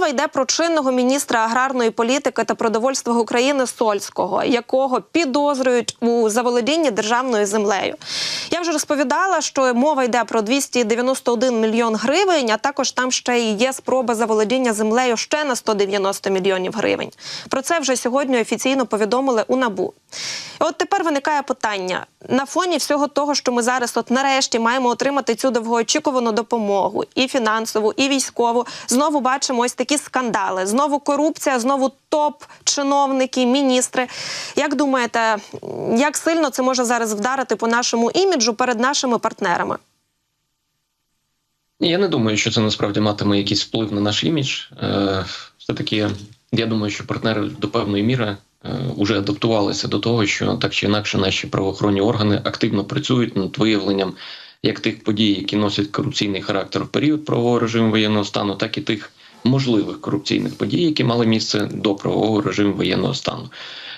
Мова йде про чинного міністра аграрної політики та продовольства України Сольського, якого підозрюють у заволодінні державною землею. Я вже розповідала, що мова йде про 291 мільйон гривень, а також там ще є спроба заволодіння землею ще на 190 мільйонів гривень. Про це вже сьогодні офіційно повідомили у НАБУ. І от тепер виникає питання на фоні всього того, що ми зараз, от нарешті, маємо отримати цю довгоочікувану допомогу, і фінансову, і військову. Знову бачимо ось такі скандали. Знову корупція, знову топ чиновники, міністри. Як думаєте, як сильно це може зараз вдарити по нашому іміджу перед нашими партнерами? Я не думаю, що це насправді матиме якийсь вплив на наш імідж. Е, Все таки, я думаю, що партнери до певної міри вже адаптувалися до того, що так чи інакше наші правоохоронні органи активно працюють над виявленням як тих подій, які носять корупційний характер в період правового режиму воєнного стану, так і тих можливих корупційних подій, які мали місце до правового режиму воєнного стану.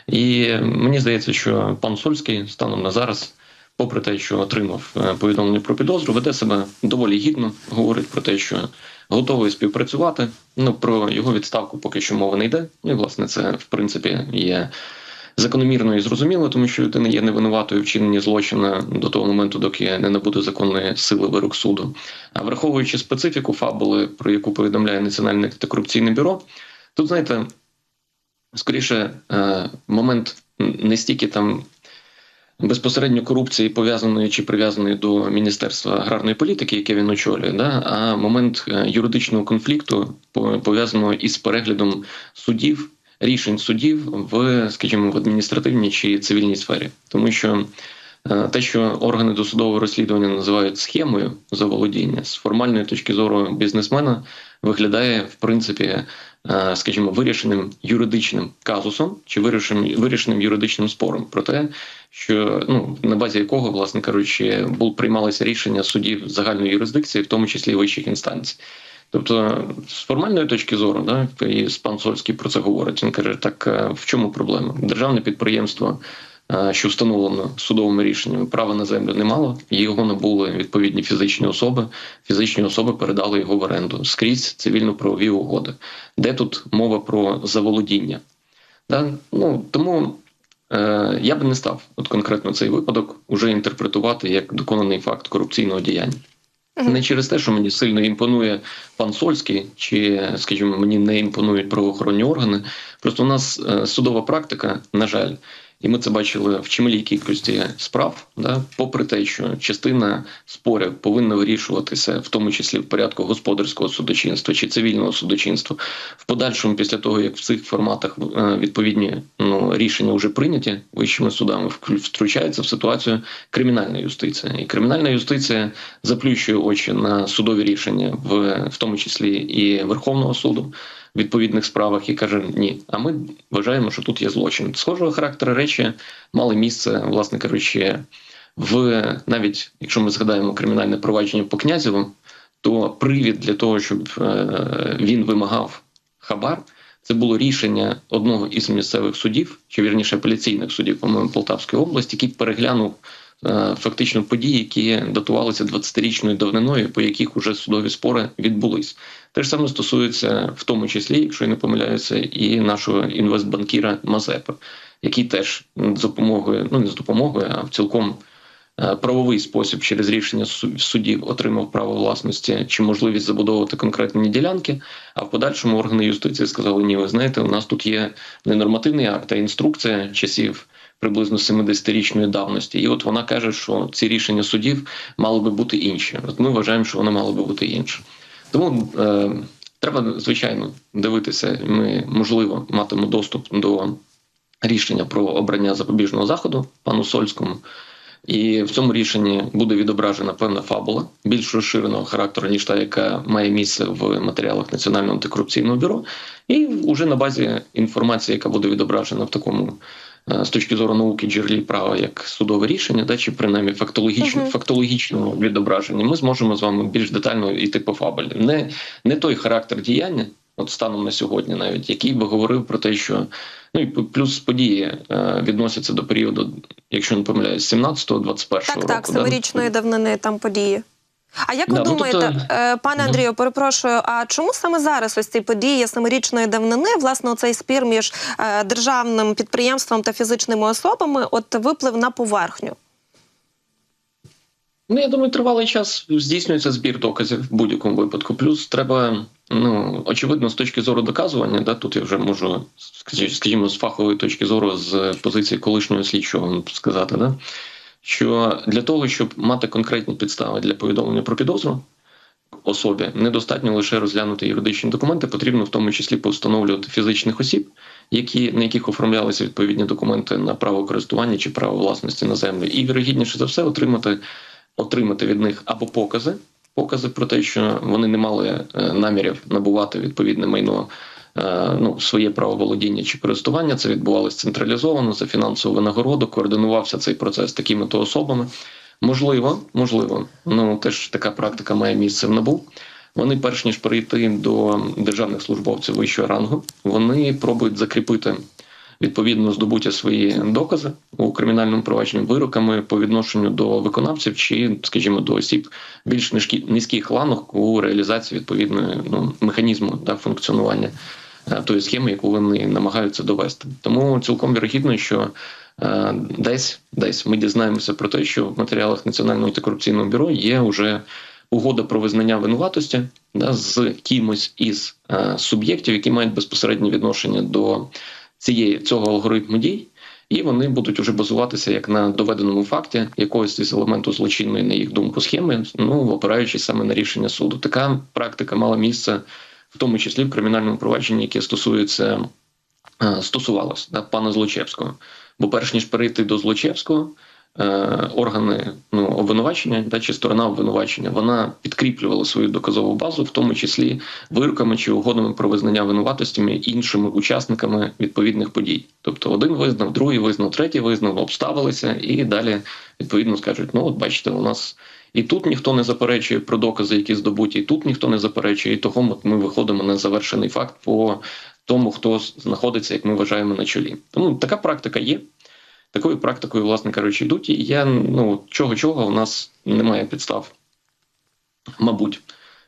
І мені здається, що пан Сольський станом на зараз. Попри те, що отримав е, повідомлення про підозру, веде себе доволі гідно. Говорить про те, що готовий співпрацювати. Ну про його відставку поки що мова не йде. Ну і власне це в принципі є закономірно і зрозуміло, тому що не є невинуватою вчиненні злочина до того моменту, доки не набуде законної сили вирок суду. А враховуючи специфіку фабули, про яку повідомляє Національне антикорупційне бюро, тут знаєте скоріше е, момент не стільки там безпосередньо корупції пов'язаної чи прив'язаної до міністерства аграрної політики, яке він очолює, да а момент е, юридичного конфлікту пов'язаного із переглядом судів. Рішень судів в, скажімо, в адміністративній чи цивільній сфері, тому що е, те, що органи досудового розслідування називають схемою заволодіння з формальної точки зору бізнесмена, виглядає в принципі Е, скажімо, вирішеним юридичним казусом чи вирішеним вирішеним юридичним спором про те, що ну на базі якого, власне кажучи, приймалися рішення судів загальної юрисдикції, в тому числі вищих інстанцій. Тобто, з формальної точки зору, да, і пан Сольський про це говорить. Він каже: так е, в чому проблема? Державне підприємство Е, що встановлено судовими рішеннями, права на землю не мало. Його набули відповідні фізичні особи. Фізичні особи передали його в оренду скрізь цивільно-правові угоди, де тут мова про заволодіння. Да? Ну тому е, я би не став от конкретно цей випадок уже інтерпретувати як доконаний факт корупційного діяння. Не через те, що мені сильно імпонує пан Сольський, чи, скажімо, мені не імпонують правоохоронні органи. Просто у нас е, судова практика, на жаль, і ми це бачили в чималій кількості справ, да, попри те, що частина спорів повинна вирішуватися, в тому числі в порядку господарського судочинства чи цивільного судочинства, в подальшому, після того як в цих форматах е, відповідні ну, рішення вже прийняті вищими судами, втручається в ситуацію кримінальна юстиція, і кримінальна юстиція заплющує очі на судові рішення, в, в тому числі і Верховного суду відповідних справах і каже: Ні, а ми вважаємо, що тут є злочин. Схожого характеру речі мали місце, власне кажучи, в навіть якщо ми згадаємо кримінальне провадження по князеву, то привід для того, щоб е, він вимагав хабар. Це було рішення одного із місцевих судів, чи вірніше апеляційних судів, по-моєму, Полтавської області, який переглянув фактично події, які датувалися 20-річною давниною, по яких уже судові спори відбулись. Те ж саме стосується, в тому числі, якщо я не помиляюся, і нашого інвестбанкіра Мазепа, який теж з допомогою, ну не з допомогою, а в цілком. Е, правовий спосіб через рішення судів отримав право власності чи можливість забудовувати конкретні ділянки. А в подальшому органи юстиції сказали: Ні, ви знаєте, у нас тут є не нормативний акт, а інструкція часів приблизно 70-річної давності. І от вона каже, що ці рішення судів мали би бути інші. От ми вважаємо, що вони мали би бути інші. Тому е, треба звичайно дивитися. Ми можливо матимемо доступ до рішення про обрання запобіжного заходу пану Сольському. І в цьому рішенні буде відображена певна фабула більш розширеного характеру, ніж та, яка має місце в матеріалах Національного антикорупційного бюро, і вже на базі інформації, яка буде відображена в такому з точки зору науки джерелі права як судове рішення, да чи принаймні фактологічно, uh -huh. фактологічного відображення, ми зможемо з вами більш детально йти по фабелі. Не не той характер діяння, от станом на сьогодні, навіть який би говорив про те, що ну і плюс події е, відносяться до періоду, якщо не помиляюсь, 17-21 року. Так, так, семирічної да? давнини там події. А як ви Да, ну, думаєте, тобто- е, пане Андрію, перепрошую, а чому саме зараз ось ці події семирічної давнини, власне, цей спір між е, державним підприємством та фізичними особами от виплив на поверхню? Ну, я думаю, тривалий час здійснюється збір доказів в будь-якому випадку. Плюс треба, ну очевидно, з точки зору доказування, да, тут я вже можу скажімо, з фахової точки зору, з позиції колишнього слідчого сказати, да, що для того, щоб мати конкретні підстави для повідомлення про підозру особі, недостатньо лише розглянути юридичні документи, потрібно в тому числі постановлювати фізичних осіб, які на яких оформлялися відповідні документи на право користування чи право власності на землю, і вірогідніше за все отримати отримати від них або покази, покази про те, що вони не мали е, намірів набувати відповідне майно. Е, Ну, своє право володіння чи користування це відбувалося централізовано за фінансову винагороду. Координувався цей процес такими то особами. Можливо, можливо, ну теж така практика має місце в НАБУ. Вони, перш ніж перейти до державних службовців вищого рангу, вони пробують закріпити відповідно здобуття свої докази у кримінальному провадженні вироками по відношенню до виконавців чи, скажімо, до осіб більш низьких ланок у реалізації відповідної ну, механізму да, функціонування тої схеми, яку вони намагаються довести. Тому цілком вірогідно, що е, десь десь ми дізнаємося про те, що в матеріалах Національного антикорупційного бюро є вже угода про визнання винуватості да, з кимось із е, суб'єктів, які мають безпосереднє відношення до цієї цього алгоритму дій. І вони будуть уже базуватися як на доведеному факті якогось із елементу злочинної, на їх думку, схеми, ну опираючись саме на рішення суду. Така практика мала місце, в тому числі в кримінальному провадженні, яке стосується е, стосувалось да, пана Злочевського. Бо перш ніж перейти до Злочевського, е, органи ну, обвинувачення, да, чи сторона обвинувачення, вона підкріплювала свою доказову базу, в тому числі вироками чи угодами про визнання винуватостями іншими учасниками відповідних подій. Тобто один визнав, другий визнав, третій визнав, обставилися і далі відповідно скажуть: ну от бачите, у нас. І тут ніхто не заперечує про докази, які здобуті, і тут ніхто не заперечує. І того ми виходимо на завершений факт по тому, хто знаходиться, як ми вважаємо, на чолі. Тому така практика є. Такою практикою, власне кажучи, йдуть. І я ну чого чого у нас немає підстав, мабуть.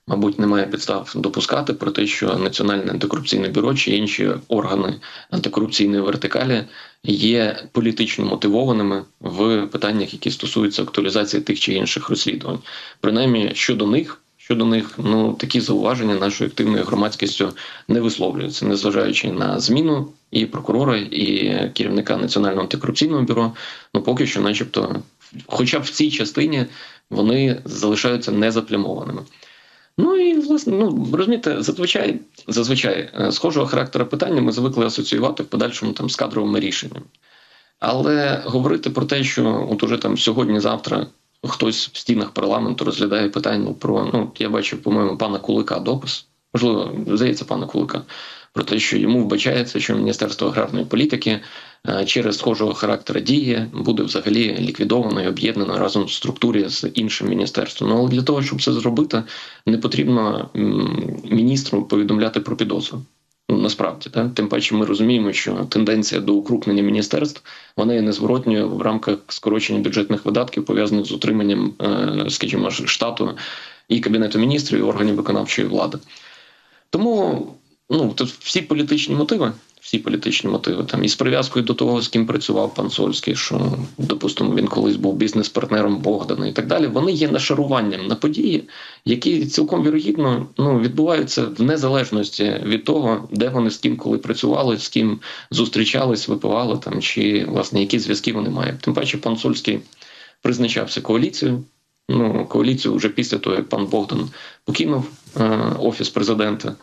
Мабуть, немає підстав допускати про те, що Національне антикорупційне бюро чи інші органи антикорупційної вертикалі є політично мотивованими в питаннях, які стосуються актуалізації тих чи інших розслідувань. Принаймні щодо них, щодо них, ну такі зауваження нашою активною громадськістю не висловлюються, незважаючи на зміну і прокурора, і керівника Національного антикорупційного бюро. Ну поки що, начебто, хоча б в цій частині вони залишаються незаплямованими. Ну і власне, ну розумієте, зазвичай зазвичай е, схожого характеру питання ми звикли асоціювати в подальшому там з кадровими рішеннями. Але говорити про те, що от уже там сьогодні-завтра хтось в стінах парламенту розглядає питання про ну я бачив, по-моєму, пана Кулика допис, можливо, здається, пана Кулика, про те, що йому вбачається, що Міністерство аграрної політики е, через схожого характеру дії буде взагалі ліквідовано і об'єднано разом в структурі з іншим міністерством. Ну але для того, щоб це зробити, не потрібно міністру повідомляти про підозру. Ну, насправді, так? тим паче ми розуміємо, що тенденція до укрупнення міністерств вона є незворотньою в рамках скорочення бюджетних видатків, пов'язаних з утриманням, е, скажімо, штату і кабінету міністрів, і органів виконавчої влади. Тому ну тут всі політичні мотиви, всі політичні мотиви там і з прив'язкою до того, з ким працював пан Сольський, що допустимо він колись був бізнес-партнером Богдана і так далі. Вони є нашаруванням на події, які цілком вірогідно ну відбуваються в незалежності від того, де вони з ким коли працювали, з ким зустрічались, випивали там чи власне які зв'язки вони мають. Тим паче, пан Сольський призначався коаліцією. Ну, коаліцію вже після того, як пан Богдан покинув е, офіс президента.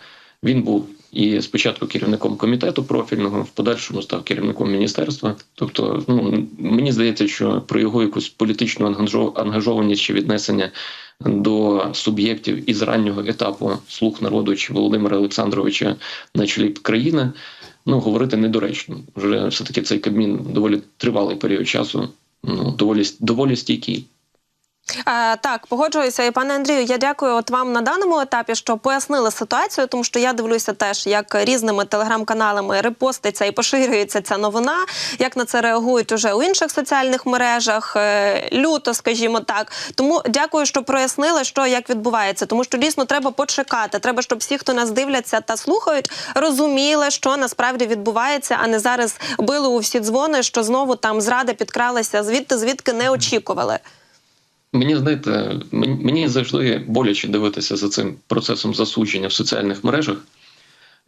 Він був і спочатку керівником комітету профільного, в подальшому став керівником міністерства. Тобто, ну мені здається, що про його якусь політичну ангажо- ангажованість чи віднесення до суб'єктів із раннього етапу слуг народу чи Володимира Олександровича на чолі країни, ну говорити недоречно. Вже все таки цей кабмін доволі тривалий період часу, ну доволі доволі стійкий. Так, погоджуюся. І пане Андрію, я дякую от вам на даному етапі, що пояснили ситуацію, тому що я дивлюся теж, як різними телеграм-каналами репоститься і поширюється ця новина, як на це реагують уже у інших соціальних мережах. Е, люто, скажімо так. Тому дякую, що прояснили, що як відбувається, тому що дійсно треба почекати. Треба, щоб всі, хто нас дивляться та слухають, розуміли, що насправді відбувається, а не зараз били у всі дзвони, що знову там зрада підкралася звідти, звідки не очікували. Мені знаєте, мені завжди боляче дивитися за цим процесом засудження в соціальних мережах,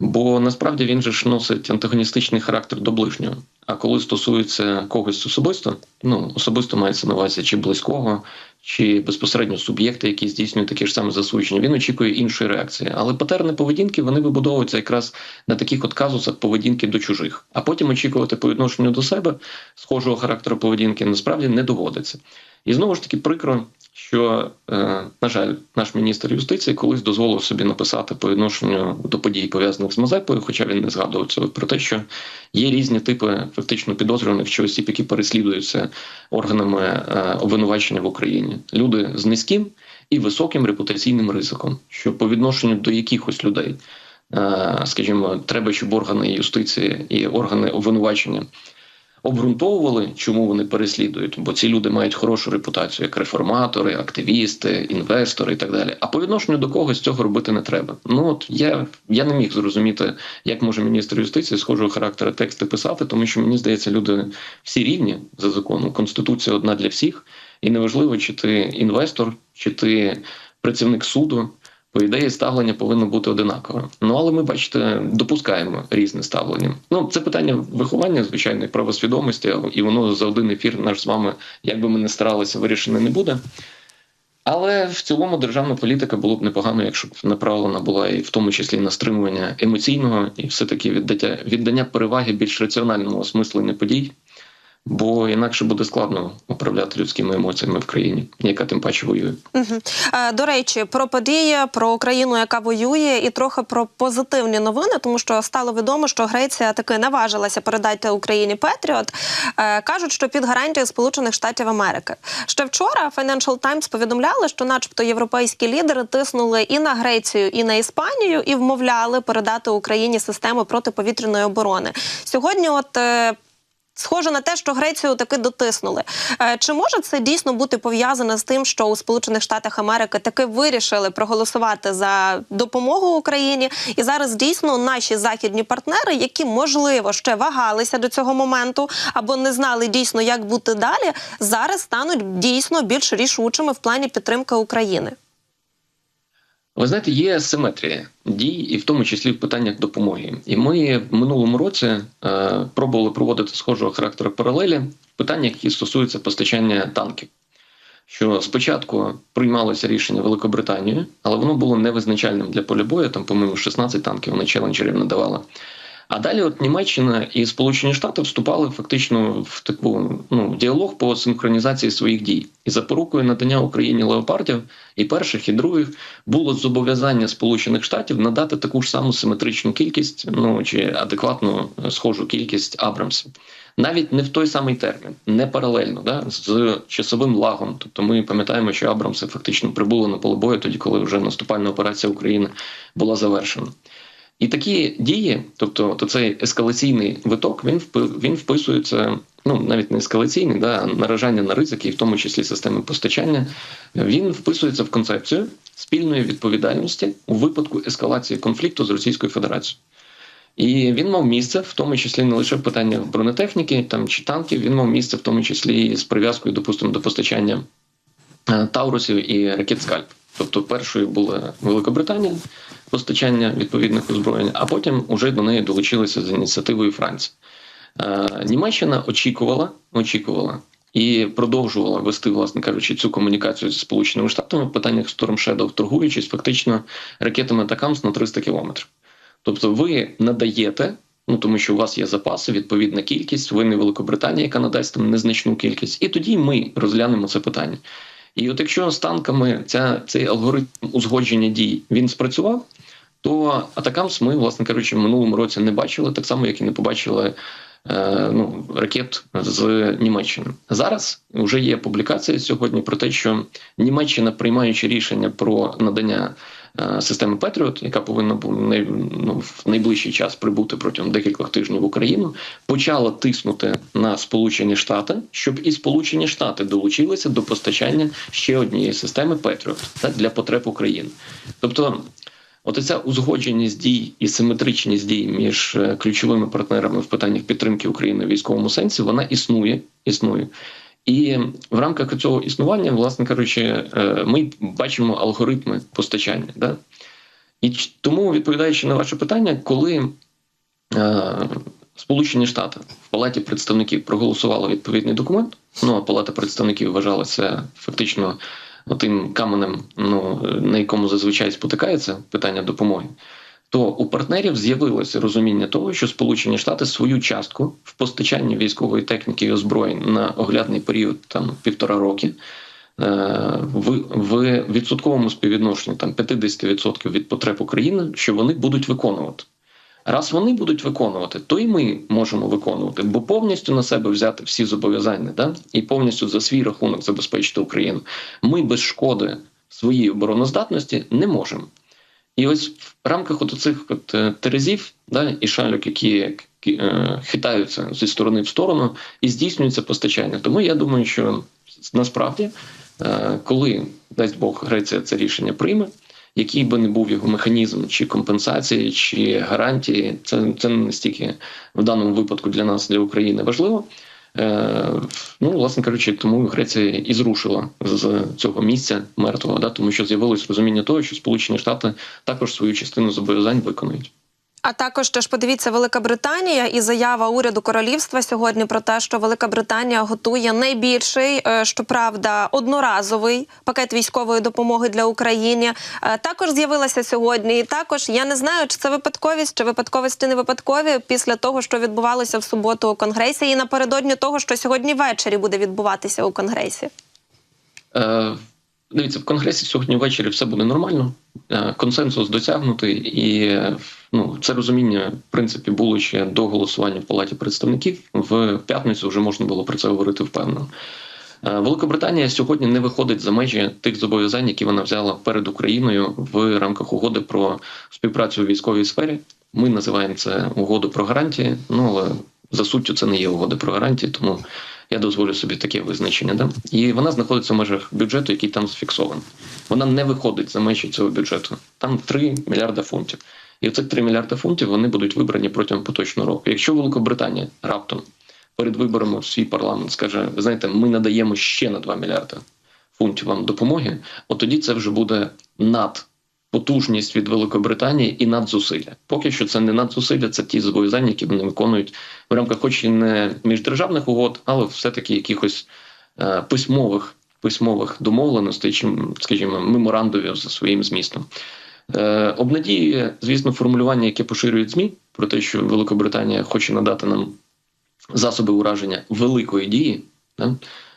бо насправді він же ж носить антагоністичний характер до ближнього. А коли стосується когось особисто, ну особисто мається на увазі чи близького, чи безпосередньо суб'єкта, який здійснює таке ж саме засудження, він очікує іншої реакції. Але патерни поведінки вони вибудовуються якраз на таких от казусах поведінки до чужих, а потім очікувати по відношенню до себе схожого характеру поведінки насправді не доводиться. І знову ж таки прикро, що, е, на жаль, наш міністр юстиції колись дозволив собі написати по відношенню до подій, пов'язаних з Мазепою, хоча він не згадував цього про те, що є різні типи фактично підозрюваних чи осіб, які переслідуються органами е, обвинувачення в Україні. Люди з низьким і високим репутаційним ризиком, що по відношенню до якихось людей, е, скажімо, треба, щоб органи юстиції і органи обвинувачення обґрунтовували, чому вони переслідують, бо ці люди мають хорошу репутацію як реформатори, активісти, інвестори і так далі. А по відношенню до когось цього робити не треба. Ну от я я не міг зрозуміти, як може міністр юстиції схожого характеру тексти писати, тому що мені здається, люди всі рівні за законом. Конституція одна для всіх, і неважливо, чи ти інвестор, чи ти працівник суду по ідеї ставлення повинно бути одинакове. Ну але ми бачите, допускаємо різне ставлення. Ну це питання виховання, звичайно, правосвідомості, і воно за один ефір наш з вами, як би ми не старалися, вирішене не буде. Але в цілому державна політика було б непогано, якщо б направлена була і в тому числі на стримування емоційного і все таки віддання віддання переваги більш раціональному осмисленню подій бо інакше буде складно управляти людськими емоціями в країні, яка тим паче воює. До речі, про події, про Україну, яка воює, і трохи про позитивні новини, тому що стало відомо, що Греція таки наважилася передати Україні Петріот. Е, кажуть, що під гарантією Сполучених Штатів Америки. Ще вчора Financial Times повідомляли, що, начебто, європейські лідери тиснули і на Грецію, і на Іспанію, і вмовляли передати Україні системи протиповітряної оборони. Сьогодні, от е, Схоже на те, що Грецію таки дотиснули. Е, чи може це дійсно бути пов'язане з тим, що у Сполучених Штатах Америки таки вирішили проголосувати за допомогу Україні, і зараз дійсно наші західні партнери, які можливо ще вагалися до цього моменту або не знали дійсно, як бути далі, зараз стануть дійсно більш рішучими в плані підтримки України? Ви знаєте, є симетрія дій, і в тому числі в питаннях допомоги. І ми в минулому році е, пробували проводити схожого характеру паралелі в питаннях, які стосуються постачання танків. Що спочатку приймалося рішення Великобританією, але воно було невизначальним для поля бою. Там, по-моєму, 16 танків вони челенджерів надавали. А далі, от Німеччина і Сполучені Штати вступали фактично в таку ну діалог по синхронізації своїх дій і запорукою надання Україні леопардів і перших, і других було зобов'язання Сполучених Штатів надати таку ж саму симетричну кількість, ну чи адекватну схожу кількість Абрамсів. Навіть не в той самий термін, не паралельно, да, з часовим лагом. Тобто ми пам'ятаємо, що Абрамси фактично прибули на поле бою тоді, коли вже наступальна операція України була завершена. І такі дії, тобто то цей ескалаційний виток, він він вписується, ну навіть не ескалаційний, да, наражання на ризики, і в тому числі системи постачання, він вписується в концепцію спільної відповідальності у випадку ескалації конфлікту з Російською Федерацією. І він мав місце, в тому числі не лише в питаннях бронетехніки там чи танків, він мав місце в тому числі з прив'язкою, допустимо, до постачання е, Таурусів і ракет Скальп. Тобто, першою була Великобританія, постачання відповідних озброєнь, а потім уже до неї долучилися з ініціативою Франції. Е, Німеччина очікувала, очікувала і продовжувала вести, власне кажучи, цю комунікацію з Сполученими Штатами в питаннях Storm Shadow, торгуючись фактично ракетами Такамс на 300 кілометрів. Тобто, ви надаєте. Ну тому що у вас є запаси, відповідна кількість. Ви не Великобританія, яка надасть там незначну кількість, і тоді ми розглянемо це питання. І от якщо з танками ця цей алгоритм узгодження дій він спрацював, то Атакамс ми, власне кажучи, в минулому році не бачили, так само, як і не побачили е, ну, ракет з Німеччини. Зараз вже є публікація сьогодні про те, що Німеччина, приймаючи рішення про надання е, системи Петріот, яка повинна най- ну, в найближчий час прибути протягом декількох тижнів в Україну, почала тиснути на Сполучені Штати, щоб і Сполучені Штати долучилися до постачання ще однієї системи Петріот для потреб України. Тобто. От ця узгодженість дій і симетричність дій між е, ключовими партнерами в питаннях підтримки України в військовому сенсі, вона існує. існує. І в рамках цього існування, власне кажучи, е, ми бачимо алгоритми постачання. Да? І тому, відповідаючи на ваше питання, коли е, Сполучені Штати в Палаті представників проголосували відповідний документ, ну а Палата представників вважалася фактично тим каменем, ну на якому зазвичай спотикається питання допомоги. То у партнерів з'явилося розуміння того, що Сполучені Штати свою частку в постачанні військової техніки і озброєнь на оглядний період там півтора роки е, в, в відсотковому співвідношенні там 50% від потреб України, що вони будуть виконувати. Раз вони будуть виконувати, то і ми можемо виконувати, бо повністю на себе взяти всі зобов'язання, да? і повністю за свій рахунок забезпечити Україну. Ми без шкоди своїй обороноздатності не можемо. І ось в рамках цих е, терезів да, і шальок, які е, хитаються зі сторони в сторону, і здійснюється постачання. Тому я думаю, що насправді, е, коли дасть Бог Греція це рішення прийме, який би не був його механізм, чи компенсації, чи гарантії, це це не настільки в даному випадку для нас, для України важливо. Е, ну, власне кажучи, тому Греція і зрушила з цього місця мертвого, да, тому що з'явилось розуміння того, що Сполучені Штати також свою частину зобов'язань виконують. А також теж подивіться Велика Британія і заява уряду королівства сьогодні про те, що Велика Британія готує найбільший, е, щоправда, одноразовий пакет військової допомоги для України. Е, Також з'явилася сьогодні. І також я не знаю, чи це випадковість, чи випадковості не випадкові після того, що відбувалося в суботу у конгресі, і напередодні того, що сьогодні ввечері буде відбуватися у конгресі. Е, Дивіться, в конгресі сьогодні ввечері все буде нормально. Е, Консенсус досягнутий, і ну це розуміння в принципі було ще до голосування в палаті представників. В п'ятницю вже можна було про це говорити впевнено. Е, Великобританія сьогодні не виходить за межі тих зобов'язань, які вона взяла перед Україною в рамках угоди про співпрацю у військовій сфері. Ми називаємо це угоду про гарантії. Ну але за суттю це не є угода про гарантії, тому я дозволю собі таке визначення. Да? І вона знаходиться в межах бюджету, який там зафіксований. Вона не виходить за межі цього бюджету. Там 3 мільярда фунтів. І цих 3 мільярда фунтів вони будуть вибрані протягом поточного року. Якщо Великобританія раптом перед виборами в свій парламент скаже: ви знаєте, ми надаємо ще на 2 мільярда фунтів вам допомоги, от тоді це вже буде над потужність від Великобританії і надзусилля. Поки що це не надзусилля, це ті зобов'язання, які вони виконують в рамках, хоч і не міждержавних угод, але все-таки якихось е, письмових письмових домовленостей, чи, скажімо, меморандумів за своїм змістом. Е, обнадіює, звісно, формулювання, яке поширюють ЗМІ, про те, що Великобританія хоче надати нам засоби ураження великої дії. Да?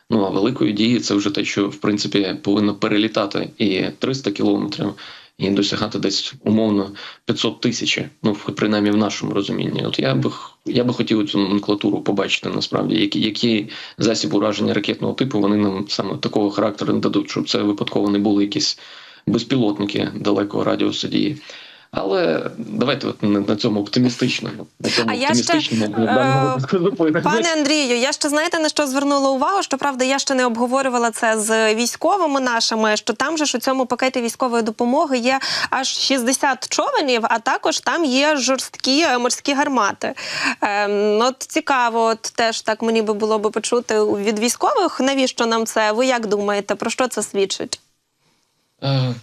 Ну а великої дії це вже те, що в принципі повинно перелітати і 300 кілометрів, і досягати десь умовно 500 тисяч, ну принаймні в нашому розумінні. От я би я би хотів цю номенклатуру побачити насправді, які які засіб ураження ракетного типу вони нам саме такого характеру не дадуть, щоб це випадково не були якісь безпілотники далекого радіусу дії. Але давайте от на, цьому оптимістичному. На цьому А я ще, е, Пане Андрію, я ще знаєте на що звернула увагу? Що правда, я ще не обговорювала це з військовими нашими. Що там же ж у цьому пакеті військової допомоги є аж 60 човенів, а також там є жорсткі морські гармати. Ем, от цікаво, от теж так мені би було би почути від військових. Навіщо нам це? Ви як думаєте, про що це свідчить? Е,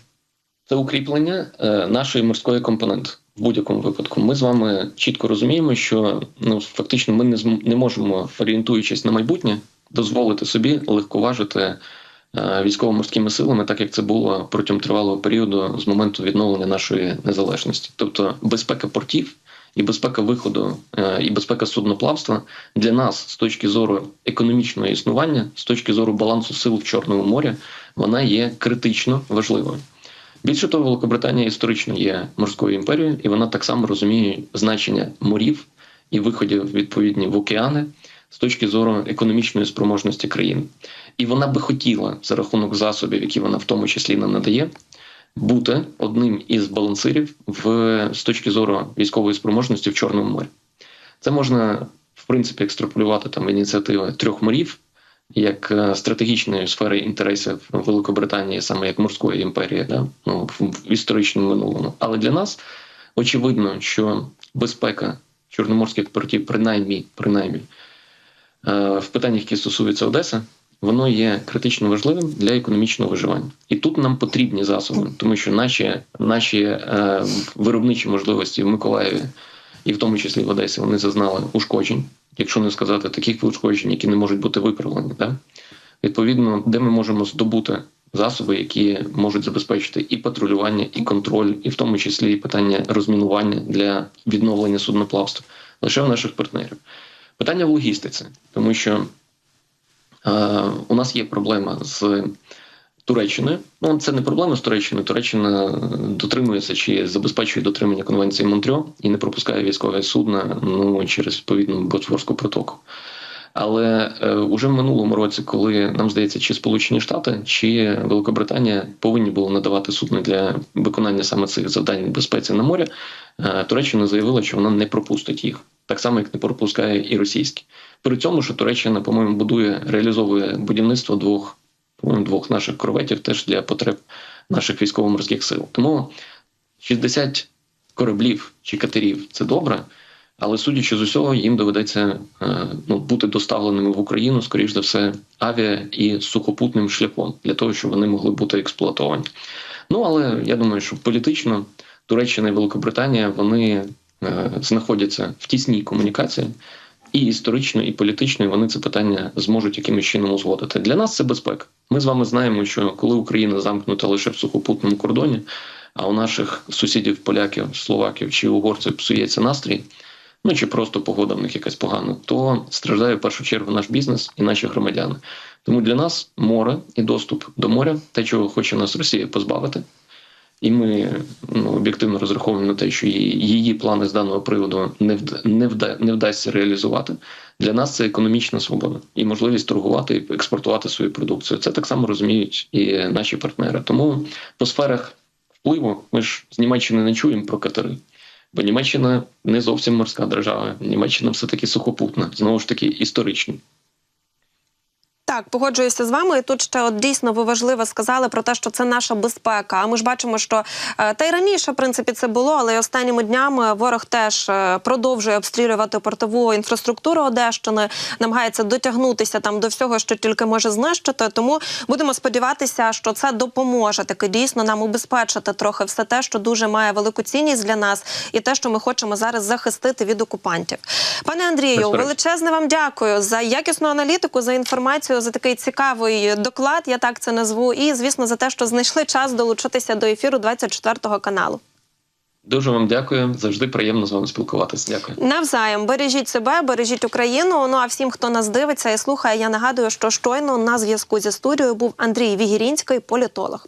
це укріплення е, нашої морської компоненти в будь-якому випадку. Ми з вами чітко розуміємо, що ну фактично ми не зм... не можемо, орієнтуючись на майбутнє, дозволити собі легковажити е, військово-морськими силами, так як це було протягом тривалого періоду з моменту відновлення нашої незалежності, тобто безпека портів. І безпека виходу, е, і безпека судноплавства для нас з точки зору економічного існування, з точки зору балансу сил в Чорному морі, вона є критично важливою. Більше того, Великобританія історично є морською імперією, і вона так само розуміє значення морів і виходів відповідні в океани з точки зору економічної спроможності країни. І вона би хотіла за рахунок засобів, які вона в тому числі нам надає, бути одним із балансирів в з точки зору військової спроможності в Чорному морі. Це можна в принципі екстраполювати там ініціативи трьох морів як е, стратегічної сфери інтересів Великобританії, саме як морської імперії, да? ну, в, історичному минулому. Але для нас очевидно, що безпека чорноморських портів, принаймні, принаймні е, в питаннях, які стосуються Одеси, воно є критично важливим для економічного виживання. І тут нам потрібні засоби, тому що наші, наші е, виробничі можливості в Миколаєві і в тому числі в Одесі вони зазнали ушкоджень, якщо не сказати таких ушкоджень, які не можуть бути виправлені. Да? Відповідно, де ми можемо здобути засоби, які можуть забезпечити і патрулювання, і контроль, і в тому числі і питання розмінування для відновлення судноплавства лише в наших партнерів. Питання в логістиці, тому що е, у нас є проблема з Туреччиною. Ну це не проблема з Туреччиною. Туреччина дотримується чи забезпечує дотримання конвенції Монтрьо і не пропускає військове судна ну через відповідну Босфорську протоку. Але е, уже в минулому році, коли нам здається, чи Сполучені Штати, чи Великобританія повинні були надавати судна для виконання саме цих завдань безпеці на морі, е, Туреччина заявила, що вона не пропустить їх, так само як не пропускає і російські. При цьому, що Туреччина, по-моєму, будує реалізовує будівництво двох по-моєму, двох наших корветів теж для потреб наших військово-морських сил. Тому 60 кораблів чи катерів це добре. Але судячи з усього, їм доведеться е, ну, бути доставленими в Україну, скоріш за все, авіа і сухопутним шляхом для того, щоб вони могли бути експлуатовані. Ну але я думаю, що політично Туреччина і Великобританія вони е, знаходяться в тісній комунікації, і історично, і політично і вони це питання зможуть якимось чином узгодити. Для нас це безпека. Ми з вами знаємо, що коли Україна замкнута лише в сухопутному кордоні, а у наших сусідів, поляків, словаків чи угорців псується настрій ну чи просто погода в них якась погана, то страждає в першу чергу наш бізнес і наші громадяни. Тому для нас море і доступ до моря, те, чого хоче нас Росія позбавити. І ми ну, об'єктивно розраховуємо на те, що її, плани з даного приводу не вда, не, вда, не вдасться реалізувати. Для нас це економічна свобода і можливість торгувати і експортувати свою продукцію. Це так само розуміють і наші партнери. Тому по сферах впливу ми ж з Німеччини не чуємо про катери. Бо Німеччина не зовсім морська держава, Німеччина все таки сухопутна, знову ж таки історична. Так, погоджуюся з вами. І тут ще от дійсно ви важливо сказали про те, що це наша безпека. А ми ж бачимо, що е, та й раніше, в принципі, це було, але й останніми днями ворог теж е, продовжує обстрілювати портову інфраструктуру Одещини, намагається дотягнутися там до всього, що тільки може знищити. Тому будемо сподіватися, що це допоможе таки дійсно нам убезпечити трохи все те, що дуже має велику цінність для нас, і те, що ми хочемо зараз захистити від окупантів. Пане Андрію, величезне вам дякую за якісну аналітику, за інформацію, за такий цікавий доклад, я так це назву, і звісно за те, що знайшли час долучитися до ефіру 24 каналу. Дуже вам дякую. Завжди приємно з вами спілкуватися. Дякую. Навзаєм бережіть себе, бережіть Україну. Ну а всім, хто нас дивиться і слухає, я нагадую, що щойно на зв'язку зі студією був Андрій Вігірінський, політолог.